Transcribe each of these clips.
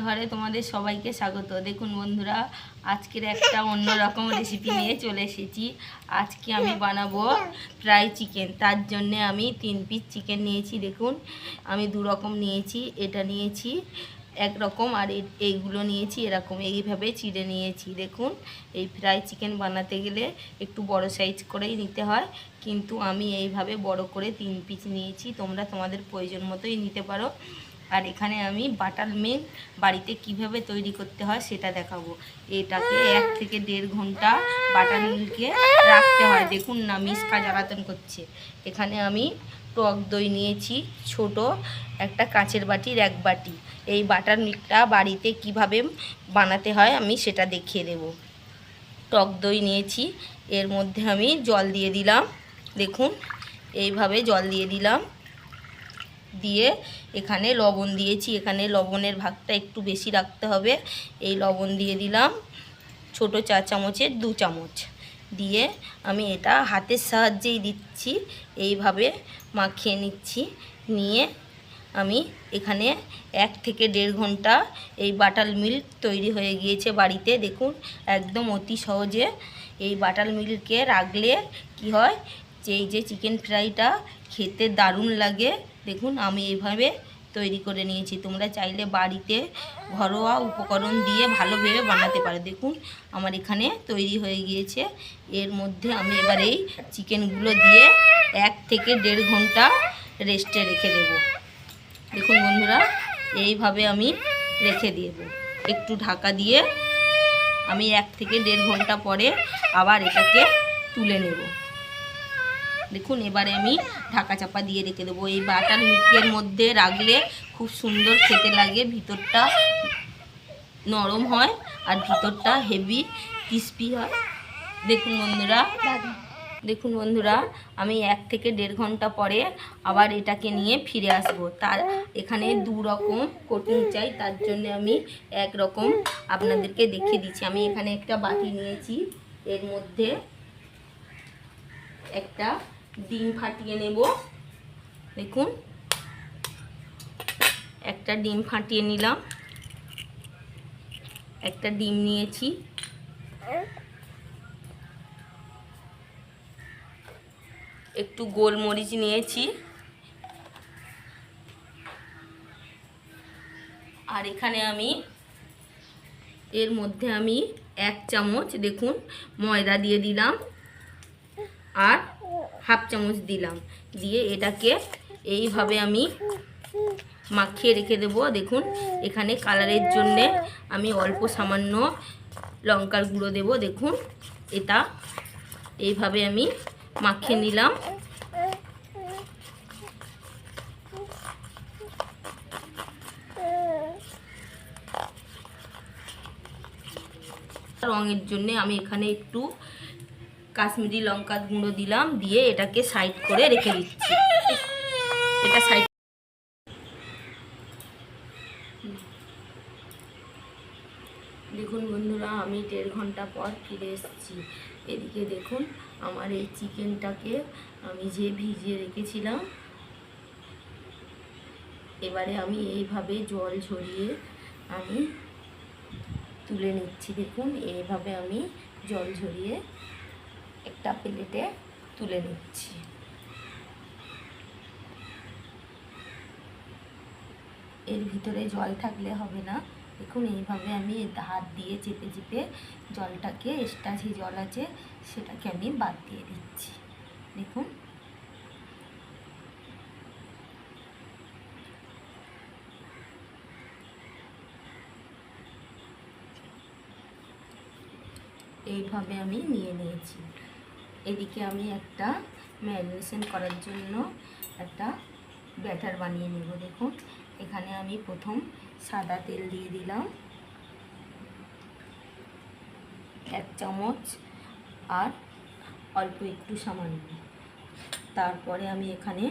ঘরে তোমাদের সবাইকে স্বাগত। দেখুন বন্ধুরা, আজকের একটা অন্যরকম রেসিপি নিয়ে চলে এসেছি। আজকে আমি বানাবো ফ্রাই চিকেন তার জন্যে আমি তিন পিস চিকেন নিয়েছি, দেখুন। আমি দু রকম নিয়েছি, এটা নিয়েছি একরকম, আর এ- এইগুলো নিয়েছি এরকম। এইভাবে চিড়ে নিয়েছি, দেখুন। এই ফ্রাই চিকেন বানাতে গেলে একটু বড় সাইজ করেই নিতে হয়। কিন্তু আমি এইভাবে বড় করে তিন পিস নিয়েছি। তোমরা তোমাদের প্রয়োজন মতোই নিতে পারো। আর এখানে আমি বাটার মিল্ক বাড়িতে কীভাবে তৈরি করতে হয় সেটা দেখাবো। এটাকে এক থেকে দেড় ঘণ্টা বাটার মিল্কে রাখতে হয়। দেখুন না, মিসকা জ্বালাতন করছে। এখানে আমি টক দই নিয়েছি, ছোট একটা কাঁচের বাটির এক বাটি। এই বাটার মিল্কটা বাড়িতে কীভাবে বানাতে হয় আমি সেটা দেখিয়ে দেব। টক দই নিয়েছি, এর মধ্যে আমি জল দিয়ে দিলাম। দেখুন, এইভাবে জল দিয়ে দিলাম। দিয়ে এখানে লবণ দিয়েছি। এখানে লবণের ভাগটা একটু বেশি রাখতে হবে। এই লবণ দিয়ে দিলাম ছোট চা চামচের দু চামচ। দিয়ে আমি এটা হাতের সাহায্যেই দিচ্ছি। এইভাবে মাখিয়ে নিচ্ছি। নিয়ে আমি এখানে এক থেকে দেড় ঘণ্টা এই বাটার মিল্ক তৈরি হয়ে গিয়েছে বাড়িতে। দেখুন, একদম অতি সহজে এই বাটার মিল্কে রাখলে কি হয়? যে এই যে চিকেন ফ্রাইটা খেতে দারুণ লাগে। দেখুন, আমি এইভাবে তৈরি করে নিয়েছি। তোমরা চাইলে বাড়িতে ঘরোয়া উপকরণ দিয়ে ভালোভাবে বানাতে পারো। দেখুন, আমার এখানে তৈরি হয়ে গিয়েছে। এর মধ্যে আমি এবার এই চিকেনগুলো দিয়ে এক থেকে দেড় ঘণ্টা রেস্টে রেখে দেব। দেখুন বন্ধুরা, এইভাবে আমি রেখে দেব। একটু ঢাকা দিয়ে আমি এক থেকে দেড় ঘণ্টা পরে আবার এটাকে তুলে নেব। দেখুন, এবারে আমি ঢাকা চাপা দিয়ে রেখে দেবো। এই বাটার মিটের মধ্যে রাখলে খুব সুন্দর খেতে লাগে, ভিতরটা নরম হয় আর ভিতরটা হেভি ক্রিস্পি হয়। দেখুন বন্ধুরা দেখুন বন্ধুরা, আমি এক থেকে দেড় ঘণ্টা পরে আবার এটাকে নিয়ে ফিরে আসব। তার এখানে দু রকম কোটিং চাই, তার জন্য আমি এক রকম আপনাদেরকে দেখিয়ে দিচ্ছি। আমি এখানে একটা বাটি নিয়েছি, এর মধ্যে একটা ডিম ফাটিয়ে নেব। দেখুন, একটা ডিম ফাটিয়ে নিলাম। একটা ডিম নিয়েছি। একটু গোলমরিচ নিয়েছি। আর এখানে আমি, এর মধ্যে আমি এক চামচ, দেখুন, ময়দা দিয়ে দিলাম। আর হাফ চামচ দিলাম। দিয়ে এটাকে এইভাবে আমি মাখিয়ে রেখে দেবো। দেখুন, এখানে কালারের জন্যে আমি অল্প সামান্য লঙ্কার গুঁড়ো দেব। দেখুন, এটা এইভাবে আমি মাখিয়ে নিলাম। রঙের জন্য আমি এখানে একটু কাশ্মীরি লঙ্কার গুঁড়ো দিলাম, দিয়ে এটাকে সাইড করে রেখে দিচ্ছি। এটা সাইড দেখুন বন্ধুরা, আমি দেড় ঘণ্টা পর ফিরে এসেছি। এদিকে দেখুন, আমার এই চিকেনটাকে আমি যে ভিজিয়ে রেখেছিলাম, এবারে আমি এইভাবে জল ঝরিয়ে আমি তুলে নিচ্ছি। দেখুন, এইভাবে আমি জল ঝরিয়ে একটা প্লেটে তুলে নিচ্ছি। এর ভিতরে জল থাকলে হবে না। দেখুন, এইভাবে আমি হাত দিয়ে চেপে চেপে জলটাকে এক্সট্রা যে জল আছে, সেটাকে আমি বাদ দিয়ে দিচ্ছি। দেখুন। এইভাবে আমি নিয়ে নিয়েছি। এদিকে আমি একটা ম্যারিনেশন করার জন্য একটা ব্যাটার বানিয়ে নেব, দেখুন। এখানে আমি প্রথম সাদা তেল দিয়ে দিলাম। এক চামচ আর অল্প একটু সামান্য। তারপরে আমি এখানে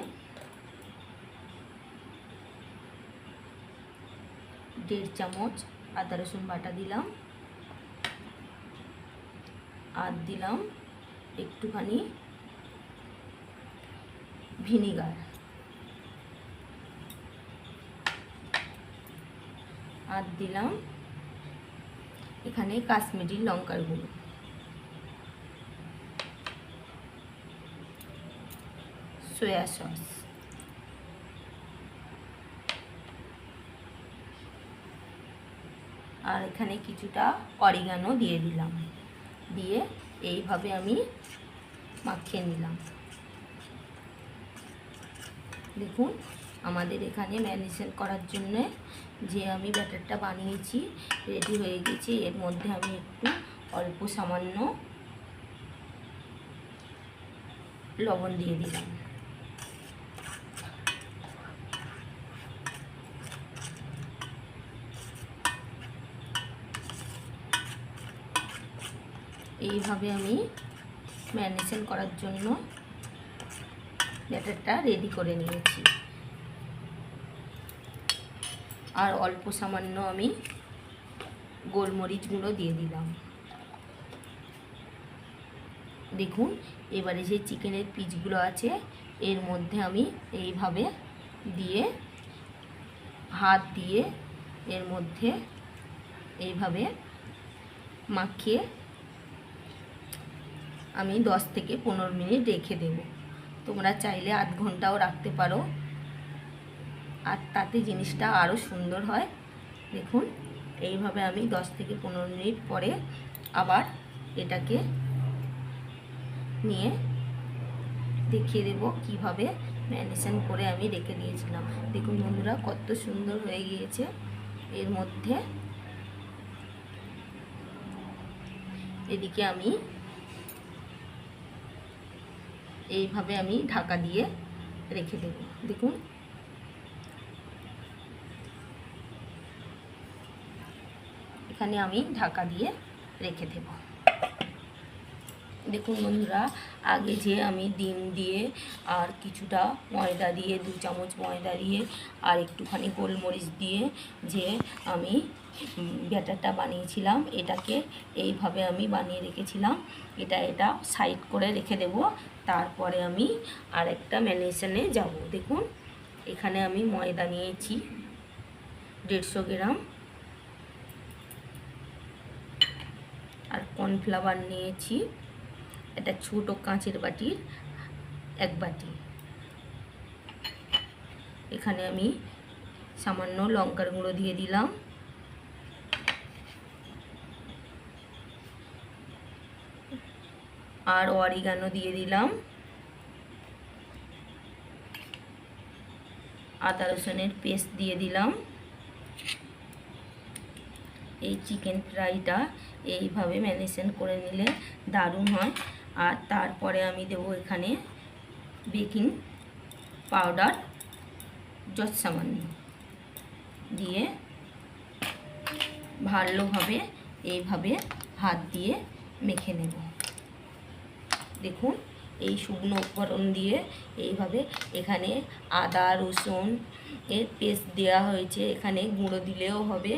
দেড় চামচ আদা রসুন বাটা দিলাম। আর দিলাম একটুখানি ভিনিগার। আর দিলাম এখানে কাশ্মীরি লঙ্কার গুঁড়ো। Soya sauce. আর এখানে কিছুটা অরিগানো দিয়ে দিলাম। দিয়ে এইভাবে আমি মাখিয়ে নিলাম। দেখুন, আমাদের এখানে ম্যারিনেশন করার জন্য যে আমি ব্যাটারটা বানিয়েছি, রেডি হয়ে গেছে। এর মধ্যে আমি একটু অল্প সামান্য লবণ দিয়ে দিলাম। এইভাবে আমি ম্যারিনেশন করার জন্য ব্যাটারটা রেডি করে নিয়েছি। আর অল্প সামান্য আমি গোলমরিচ গুঁড়ো দিয়ে দিলাম। দেখুন, এবারে যে চিকেনের পিসগুলো আছে, এর মধ্যে আমি এইভাবে দিয়ে, হাত দিয়ে এর মধ্যে এইভাবে মাখিয়ে আমি দশ থেকে পনেরো মিনিট রেখে দেব। তোমরা চাইলে আধ ঘন্টাও রাখতে পারো। আর তাতে জিনিসটা আরও সুন্দর হয়। দেখুন, এইভাবে আমি দশ থেকে পনেরো মিনিট পরে আবার এটাকে নিয়ে দেখিয়ে দেব কীভাবে ম্যারিনেশন করে আমি রেখে দিয়েছিলাম। দেখুন বন্ধুরা, কত সুন্দর হয়ে গিয়েছে। এর মধ্যে এদিকে আমি এইভাবে আমি ঢাকা দিয়ে রেখে দেব। দেখুন। এখানে আমি ঢাকা দিয়ে রেখে দেব। দেখুন বন্ধুরা, আগে যে আমি ডিম দিয়ে আর কিছুটা ময়দা দিয়ে, দু চামচ ময়দা দিয়ে আর একটুখানি গোলমরিচ দিয়ে যে আমি ব্যাটারটা বানিয়েছিলাম, এটাকে এইভাবে আমি বানিয়ে রেখেছিলাম। এটা এটা সাইড করে রেখে দেব। তারপরে আমি আরেকটা ম্যানেশনে যাব। দেখুন, এখানে আমি ময়দা নিয়েছি, দেড়শো গ্রাম। আর কর্নফ্লাওয়ার নিয়েছি, একটা ছোটো কাঁচের বাটির এক বাটি। এখানে আমি সামান্য লঙ্কার গুঁড়ো দিয়ে দিলাম। আর অরিগানো দিয়ে দিলাম। আদা রসুনের পেস্ট দিয়ে দিলাম। এই চিকেন ফ্রাইটা এইভাবে ম্যারিনেশন করে নিলে দারুণ হয়। আর তারপরে আমি দেবো এখানে বেকিং পাউডার যত সামান্য দিয়ে ভালোভাবে এইভাবে হাত দিয়ে মেখে নেব। দেখুন, এই শুকনো উপকরণ দিয়ে এইভাবে এখানে আদা, রসুন এর পেস্ট দেওয়া হয়েছে। এখানে গুঁড়ো দিলেও হবে।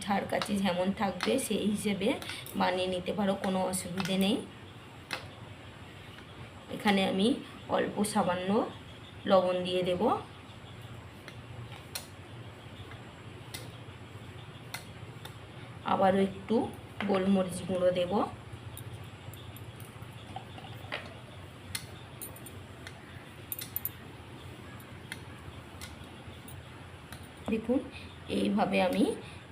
ঝাড় কাছে যেমন থাকবে, সেই হিসেবে বানিয়ে নিতে পারো, কোনো অসুবিধে নেই। এখানে আমি অল্প সামান্য লবণ দিয়ে দেব। আবারও একটু গোলমরিচ গুঁড়ো দেবো। দেখুন এইভাবে আমি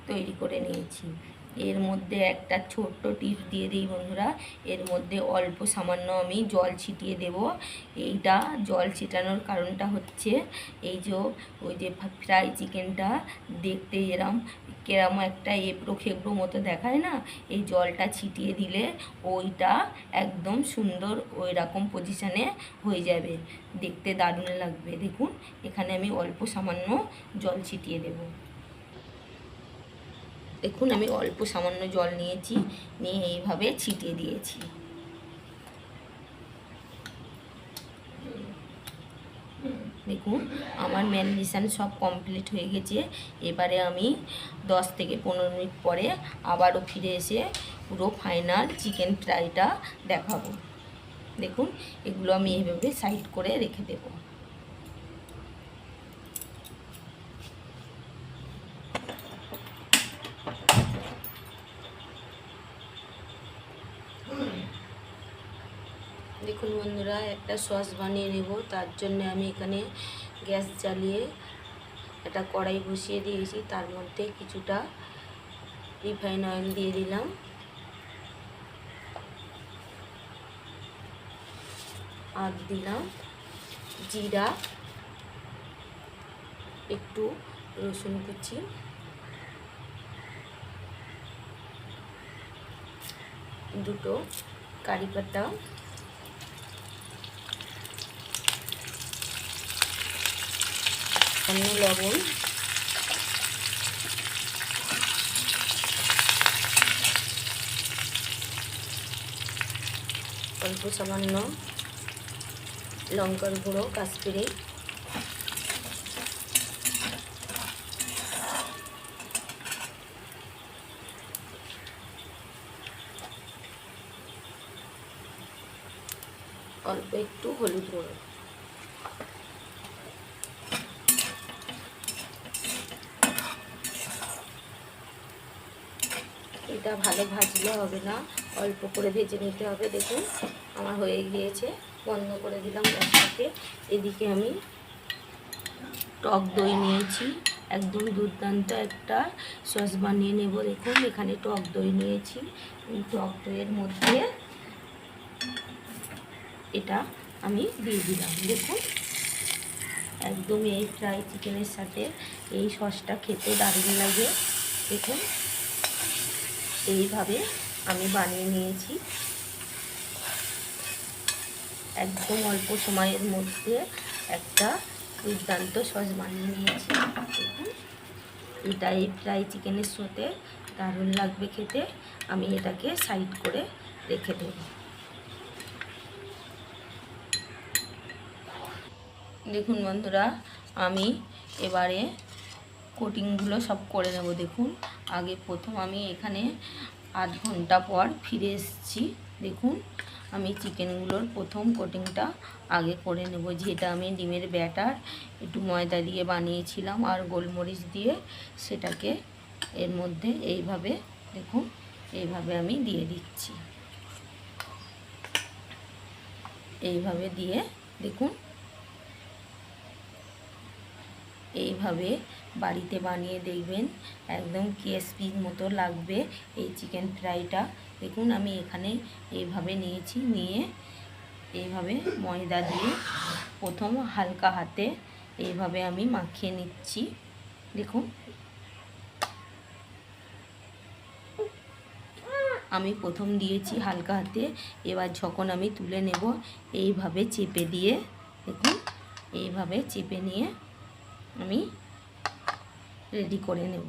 তৈরি করে নিয়েছি। এর মধ্যে একটা ছোট্ট টিপস দিয়ে দিই বন্ধুরা, এর মধ্যে অল্প সামান্য আমি জল ছিটিয়ে দেব। এইটা জল ছিটানোর কারণটা হচ্ছে, এই যে, ওই যে ফ্রাই চিকেনটা দেখতে এরম কেরম একটা এবড়ো খেবড়ো মতো দেখায় না? এই জলটা ছিটিয়ে দিলে ওইটা একদম সুন্দর ওই রকম পজিশানে হয়ে যাবে। দেখতে দারুণ লাগবে। দেখুন, এখানে আমি অল্প সামান্য জল ছিটিয়ে দেব। দেখুন, আমি অল্প সামান্য জল নিয়েছি, নিয়ে এইভাবে ছিটিয়ে দিয়েছি। দেখুন আমার ম্যানডিশান সব কমপ্লিট হয়ে গেছে। এবারে আমি দশ থেকে পনেরো মিনিট পরে আবারও ফিরে এসে পুরো ফাইনাল চিকেন ফ্রাইটা দেখাবো। দেখুন, এগুলো আমি এইভাবে সাইড করে রেখে দেবো। দেখুন বন্ধুরা, একটা সস বানিয়ে নেব। তার জন্য আমি এখানে গ্যাস জ্বালিয়ে একটা কড়াই বসিয়ে দিয়েছি। তার মধ্যে কিছুটা রিফাইন অয়েল দিয়ে দিলাম। আর দিলাম জিরা, একটু রসুন কুচি। দুটো কারি পাতা। সামান্য লবণ। অল্প সামান্য লঙ্কার গুঁড়ো কাশ্মীরি। অল্প একটু হলুদ গুঁড়ো। ভালো ভাজলে হবে না। অল্প করে ভেজে নিতে হবে। দেখুন, আমার হয়ে গিয়েছে। বন্ধ করে দিলাম গ্যাসটাকে। এদিকে আমি টক দই নিয়েছি। একদম দুর্দান্ত একটা সস বানিয়ে নেব। দেখুন, এখানে টক দই নিয়েছি। টক দইয়ের মধ্যে এটা আমি দিয়ে দিলাম। দেখুন, একদম এই ফ্রাই চিকেনের সাথে এই সসটা খেতে দারুণ লাগে। দেখুন এইভাবে আমি বানিয়ে নিয়েছি। একদম অল্প সময়ের মধ্যে একটা দুর্দান্ত সস বানিয়ে নিয়েছি। দেখুন, এটা এই ফ্রাই চিকেনের সাথে দারুণ লাগবে খেতে। আমি এটাকে সাইড করে রেখে দেব। দেখুন বন্ধুরা, আমি এবারে কোটিংগুলো সব করে নেব। দেখুন আগে প্রথম আমি এখানে আধ ঘণ্টা পর ফিরে এসেছি। দেখুন, আমি চিকেনগুলোর প্রথম কোটিংটা আগে করে নেব। যেটা আমি ডিমের ব্যাটার, একটু ময়দা দিয়ে বানিয়েছিলাম আর গোলমরিচ দিয়ে সেটাকে এর মধ্যে এইভাবে, দেখুন, এইভাবে আমি দিয়ে দিচ্ছি। এইভাবে দিয়ে, দেখুন এইভাবে বাড়িতে বানিয়ে দেখবেন, একদম ক্রিসপির মতো লাগবে এই চিকেন ফ্রাইটা। দেখুন, আমি এখানে এইভাবে নিয়েছি, নিয়ে এইভাবে ময়দা দিয়ে প্রথম হালকা হাতে এইভাবে আমি মাখিয়ে নিচ্ছি। দেখুন। আমি প্রথম দিয়েছি হালকা হাতে, এবার যখন আমি তুলে নেব, এইভাবে চেপে দিয়ে, দেখুন, এইভাবে চেপে নিয়ে আমি রেডি করে নেব।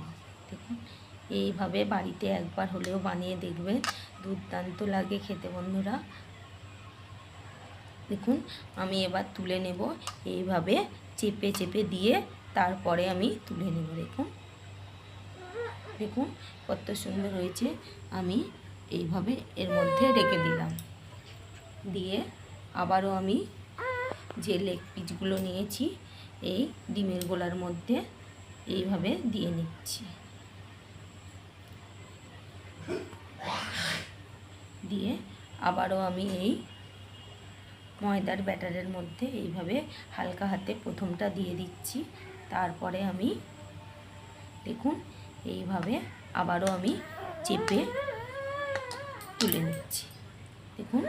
দেখুন, এইভাবে বাড়িতে একবার হলেও বানিয়ে দেখবেন দুর্দান্ত লাগে খেতে বন্ধুরা। দেখুন, আমি এবার তুলে নেব, এইভাবে চেপে চেপে দিয়ে তারপরে আমি তুলে নেব, দেখুন। দেখুন, কত সুন্দর হয়েছে, আমি এইভাবে এর মধ্যে রেখে দিলাম। দিয়ে আবারও আমি যে লেগ পিসগুলো নিয়েছি এই ডিমের গোলার মধ্যে এইভাবে দিয়ে নিচ্ছি। দিয়ে আবারও আমি এই ময়দার ব্যাটারের মধ্যে এইভাবে হালকা হাতে প্রথমটা দিয়ে দিচ্ছি। তারপরে আমি দেখুন, এইভাবে আবারও আমি চেপে তুলে নিচ্ছি। দেখুন।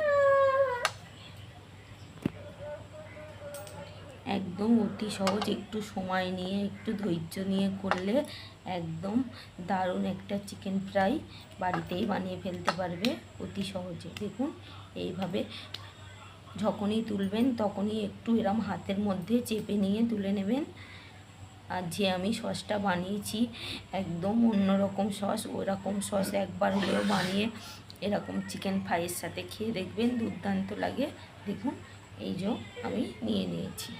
একদম অতি সহজ, একটু সময় নিয়ে, একটু ধৈর্য নিয়ে করলে একদম দারুণ একটা চিকেন ফ্রাই বাড়িতেই বানিয়ে ফেলতে পারবে অতি সহজে। দেখুন, এইভাবে যখনই তুলবেন তখনই একটু এরম হাতের মধ্যে চেপে নিয়ে তুলে নেবেন। আর যে আমি সসটা বানিয়েছি একদম অন্যরকম সস ওরকম সস একবার হলেও বানিয়ে এরকম চিকেন ফ্রাইয়ের সাথে খেয়ে দেখবেন, দুর্দান্ত লাগে। দেখুন, এই যে আমি নিয়ে নিয়েছি।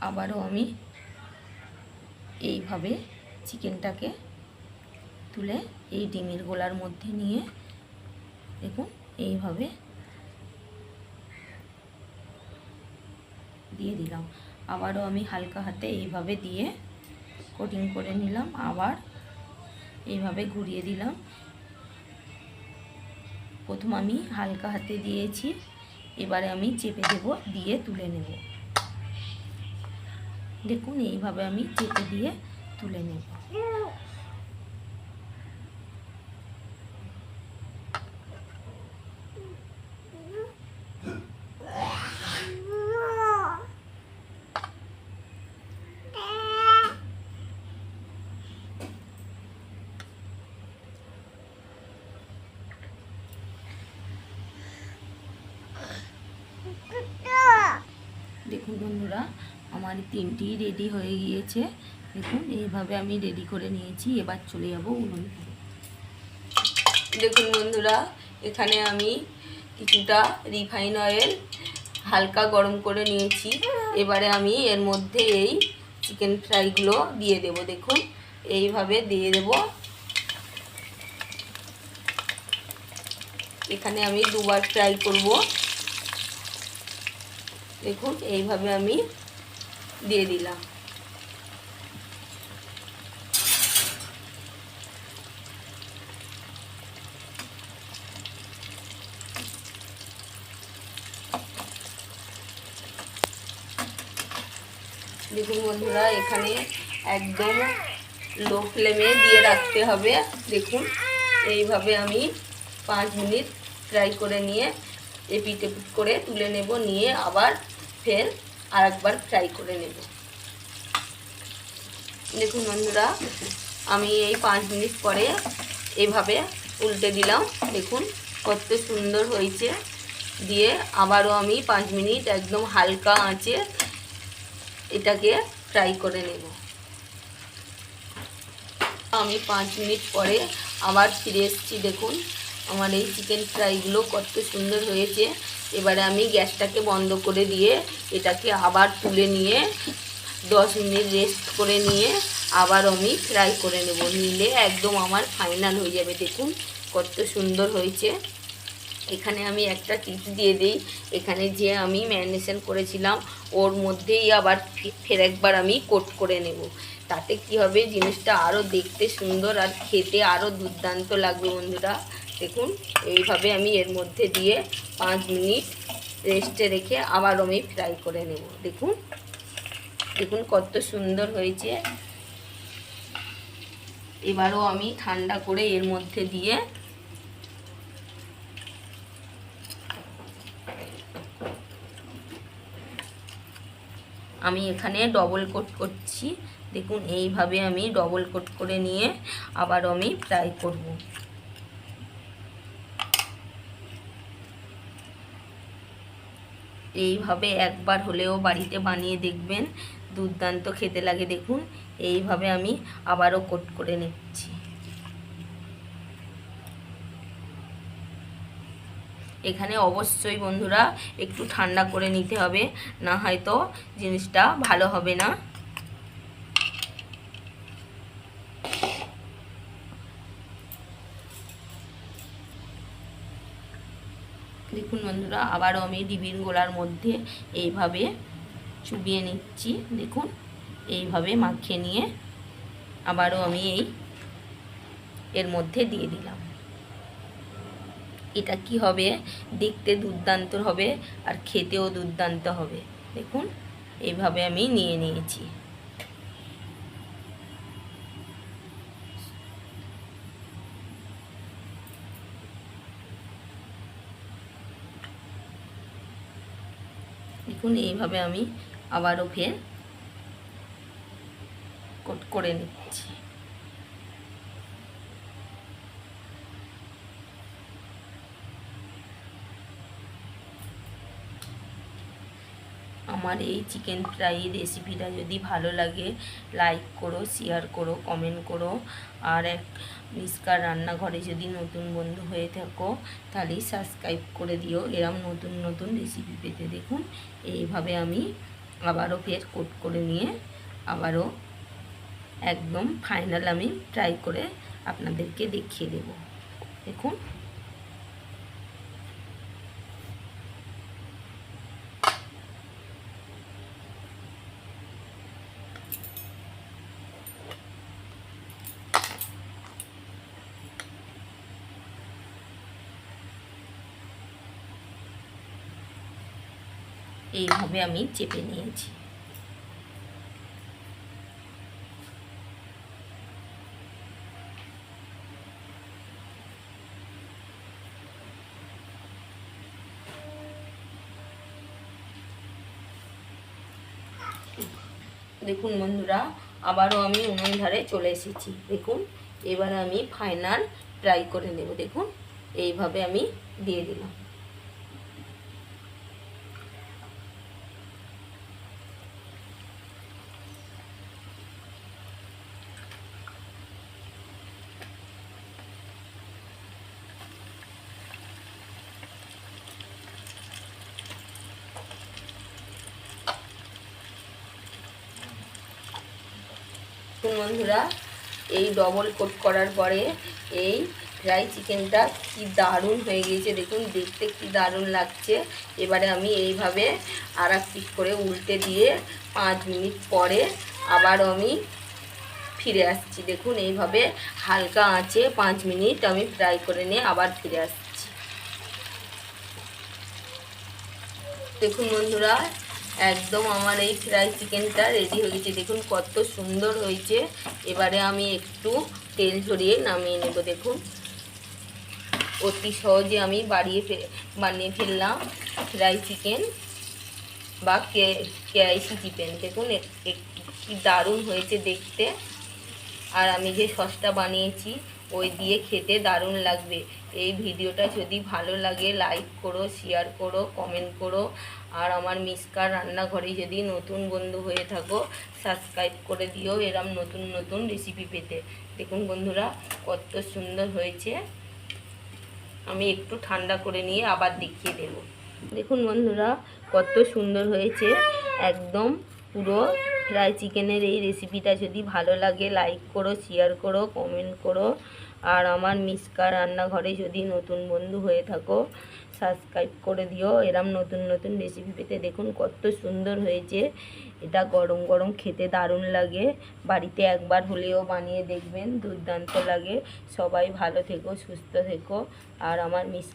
আবারও আমি এইভাবে চিকেনটাকে তুলে এই ডিমের গোলার মধ্যে নিয়ে দেখুন, এইভাবে দিয়ে দিলাম। আবারও আমি হালকা হাতে এইভাবে দিয়ে কোটিং করে নিলাম, আবার এইভাবে ঘুরিয়ে দিলাম। প্রথম আমি হালকা হাতে দিয়েছি, এবারে আমি চেপে দেব, দিয়ে তুলে নেব। দেখুন এইভাবে আমি চেপে দিয়ে তুলে নেব। দেখুন বন্ধুরা আমার তিনটি রেডি হয়ে গিয়েছে। দেখুন, এইভাবে আমি রেডি করে নিয়েছি। এবার চলে যাব উনুন। দেখুন বন্ধুরা, এখানে আমি কিছুটা রিফাইন অয়েল হালকা গরম করে নিয়েছি। এবারে আমি এর মধ্যে এই চিকেন ফ্রাইগুলো দিয়ে দেব। দেখুন, এইভাবে দিয়ে দেব। এখানে আমি দুবার ফ্রাই করব। দেখুন, এইভাবে আমি দিয়ে দিলাম। দেখুন বন্ধুরা, এখানে একদম লো ফ্লেমে দিয়ে রাখতে হবে। দেখুন, এইভাবে আমি পাঁচ মিনিট ফ্রাই করে নিয়ে এপিট এপিট করে তুলে নেব, নিয়ে আবার ফের আরেকবার ফ্রাই করে নেব। দেখুন বন্ধুরা, আমি এই পাঁচ মিনিট পরে এভাবে উল্টে দিলাম। দেখুন কত সুন্দর হয়েছে। দিয়ে আবারও আমি পাঁচ মিনিট একদম হালকা আঁচে এটাকে ফ্রাই করে নেব। আমি পাঁচ মিনিট পরে আবার ফিরে এসেছি। দেখুন আমার এই চিকেন ফ্রাইগুলো কত সুন্দর হয়েছে। এবারে আমি গ্যাসটাকে বন্ধ করে দিয়ে এটাকে আবার তুলে নিয়ে দশ মিনিট রেস্ট করে নিয়ে আবার আমি ফ্রাই করে নেব। নিলে একদম আমার ফাইনাল হয়ে যাবে। দেখুন কত সুন্দর হয়েছে। এখানে আমি একটা টিপস দিয়ে দিই। এখানে যে আমি ম্যারিনেশন করেছিলাম, ওর মধ্যেই আবার ফের একবার আমি কোট করে নেব। তাতে কি হবে? জিনিসটা আরও দেখতে সুন্দর আর খেতে আরও দুর্দান্ত লাগবে বন্ধুরা। দেখুন, এইভাবে আমি এর মধ্যে দিয়ে পাঁচ মিনিট রেস্টে রেখে আবার আমি ফ্রাই করে নেব। দেখুন দেখুন কত সুন্দর হয়েছে। এবারও আমি ঠান্ডা করে এর মধ্যে দিয়ে আমি এখানে ডবল কোট করছি। দেখুন, এইভাবে আমি ডবল কোট করে নিয়ে আবার আমি ফ্রাই করব। এইভাবে একবার হলেও বাড়িতে বানিয়ে দেখবেন, দুর্দান্ত খেতে লাগে দেখুন, এইভাবে আমি আবারও কোট করে নিচ্ছি। এখানে অবশ্যই বন্ধুরা একটু ঠান্ডা করে নিতে হবে, না হয়তো জিনিসটা ভালো হবে না। দেখুন বন্ধুরা, আবারও আমি ডিবির গোলার মধ্যে এইভাবে চুবিয়ে নিচ্ছি। দেখুন, এইভাবে মাখিয়ে নিয়ে আবারও আমি এই এর মধ্যে দিয়ে দিলাম। এটা কি হবে? দেখতে দুর্দান্ত হবে আর খেতেও দুর্দান্ত হবে। দেখুন, এইভাবে আমি নিয়ে নিয়েছি। দেখুন এইভাবে আমি আবারও ফের করে নিচ্ছি। আমার এই চিকেন ফ্রাই রেসিপিটা যদি ভালো লাগে লাইক করো শেয়ার করো কমেন্ট করো। আর এক মিসকার রান্নাঘরে যদি নতুন বন্ধু হয়ে থাকো, তাহলে সাবস্ক্রাইব করে দিও। এরম নতুন নতুন রেসিপি পেতে দেখুন। এইভাবে আমি আবারও ফের কোট করে নিয়ে আবারও একদম ফাইনাল আমি ট্রাই করে আপনাদেরকে দেখিয়ে দেব। দেখুন। এইভাবে আমি চেপে নিয়েছি। দেখুন বন্ধুরা, আবারও আমি উনুন ধারে চলে এসেছি। দেখুন, এবার আমি ফাইনাল ট্রাই করে নেব। দেখুন, এইভাবে আমি দিয়ে দিলাম দেখুন বন্ধুরা, এই ডবল কোট করার পরে এই ফ্রাই চিকেনটা কি দারুণ হয়ে গিয়েছে। দেখুন, দেখতে কি দারুণ লাগছে। এবারে আমি এইভাবে আর এক পিস করে উল্টে দিয়ে পাঁচ মিনিট পরে আবার আমি ফিরে আসছি। দেখুন, এইভাবে হালকা আঁচে পাঁচ মিনিট আমি ফ্রাই করে নিয়ে আবার ফিরে আসছি। দেখুন বন্ধুরা একদম আমার এই ফ্রাই চিকেনটা রেডি হয়ে গেছে। দেখুন কত সুন্দর হয়েছে। এবারে আমি একটু তেল ঝরিয়ে নামিয়ে নেব, দেখুন। অতি সহজে আমি বাড়িয়ে বানিয়ে ফেললাম ফ্রাই চিকেন বা কে কেআইসি চিকেন দেখুন কি দারুণ হয়েছে দেখতে। আর আমি যে সসটা বানিয়েছি, ওই দিয়ে খেতে দারুণ লাগবে। এই ভিডিওটা যদি ভালো লাগে লাইক করো শেয়ার করো কমেন্ট করো। আর আমার মিসকার রান্নাঘরে যদি নতুন বন্ধু হয়ে থাকো সাবস্ক্রাইব করে দিও এরম নতুন নতুন রেসিপি পেতে। দেখুন বন্ধুরা, কত সুন্দর হয়েছে। আমি একটু ঠান্ডা করে নিয়ে আবার দেখিয়ে দেব। দেখুন বন্ধুরা, কত সুন্দর হয়েছে। একদম পুরো ফ্রাই চিকেনের এই রেসিপিটা যদি ভালো লাগে লাইক করো শেয়ার করো কমেন্ট করো। আর আমার মিসকা রান্নাঘরে যদি নতুন বন্ধু হয়ে থাকো সাবস্ক্রাইব করে দিও। এরম নতুন নতুন রেসিপি পেতে দেখুন, কত সুন্দর হয়েছে। এটা গরম গরম খেতে দারুণ লাগে। বাড়িতে একবার হলেও বানিয়ে দেখবেন, দুর্দান্ত লাগে। সবাই ভালো থেকো, সুস্থ থেকো। আর আমার মিস